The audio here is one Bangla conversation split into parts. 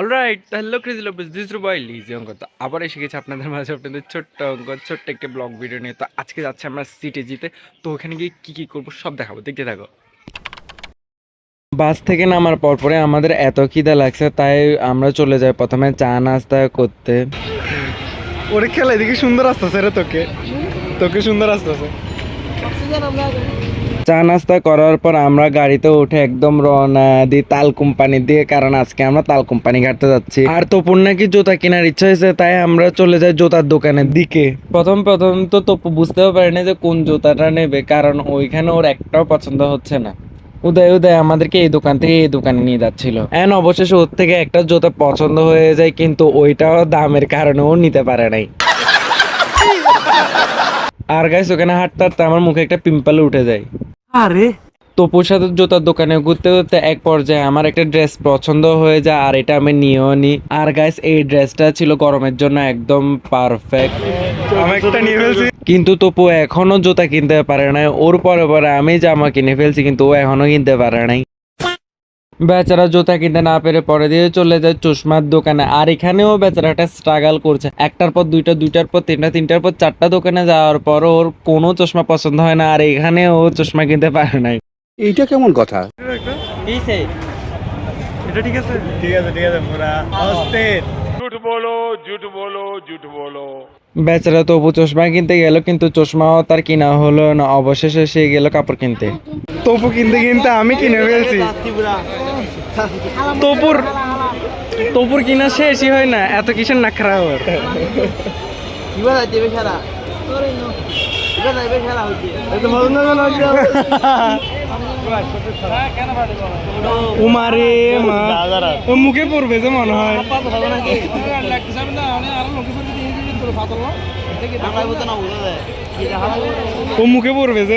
অলরাইট হ্যালো ক্রেজি লোপেস দিস রুবাই লিজি অঙ্ক তো আবার এসে গেছে আপনাদের মাঝে আপনাদের ছোট্ট অঙ্ক, ছোট্ট একটি ব্লগ ভিডিও নিয়ে। তো আজকে যাচ্ছে আমরা সিটে জিতে। তো ওখানে গিয়ে কী কী করব সব দেখাবো, দেখতে থাকো। বাস থেকে নামার পর পরে আমাদের এত খিদা লাগছে, তাই আমরা চলে যাই প্রথমে চা নাস্তা করতে। ওরে খেলা, এদিকে সুন্দর আসতেছে রে তোকে। তোকে সুন্দর আসতেছে। চা নাস্তা করার পর আমরা গাড়িতে উঠে একদম রওনা দিই তাল কোম্পানি দিয়ে কারণ আজকে আমরা তাল কোম্পানি ঘাটতে যাচ্ছি। আর তপুর নাকি জুতা কেনার ইচ্ছা হয়েছে, তাই আমরা চলে যাই জুতার দোকানের দিকে। প্রথম প্রথম তো তপু বুঝতেও পারে না যে কোন জুতাটা নেবে, কারণ ওইখানে ওর একটাও পছন্দ হচ্ছে না। উদয় উদয় আমাদেরকে এই দোকান থেকে এই দোকানে নিয়ে যাচ্ছিল। এন অবশেষে ওর থেকে একটা জুতা পছন্দ হয়ে যায়, কিন্তু ওইটাও দামের কারণেও নিতে পারে নাই। আর গাইস ওখানে হাঁটতে হাঁটতে আমার মুখে একটা পিম্পল উঠে যায়। আরে। তপুর সাথে জুতার দোকানে ঘুরতে ঘুরতে এক পর্যায়ে আমার একটা ড্রেস পছন্দ হয়ে যায় আর এটা আমি নিয়েও নি। আর গাইস এই ড্রেসটা ছিল গরমের জন্য একদম পারফেক্ট আমি একটা নিয়ে ফেলছি। কিন্তু তপু এখনও জুতা কিনতে পারে নাই ওর পরে পরে আমি জামা কিনে ফেলছি কিন্তু ও এখনও কিনতে পারে নাই। বেচারা জুতা কিনতে না পেরে পরে দিয়ে চলে যায় চশমার দোকানে আর এখানেও বেচারাটা স্ট্রাগল করছে একটার পর দুইটা দুইটার পর তিনটা তিনটার পর চারটা দোকানে যাওয়ার পর ওর কোনো চশমা পছন্দ হয় না আর এখানে ও চশমা কিনতে পারে নাই এইটা কেমন কথা এটা ঠিক আছে ঠিক আছে ঠিক আছে পুরা অস্থির বেচারা তবু চশমা কিনতে গেল কিন্তু চশমাও তার কিনা হলো না অবশেষে সে গেল কাপড় কিনতে তবু কিনতে কিনতে আমি কিনে ফেলছি তপুর তপুর কিনা শেষই হয় না, এত কিসের নাখরা ওর উমারে মা মুখে পড়বে যে মনে হয়। ও মুখে পড়বে যে।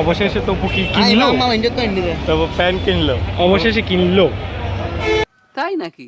অবশেষে তো পুকি কিনলো? তো প্যান্ট কিনলো। অবশেষে কিনলো। তাই নাকি?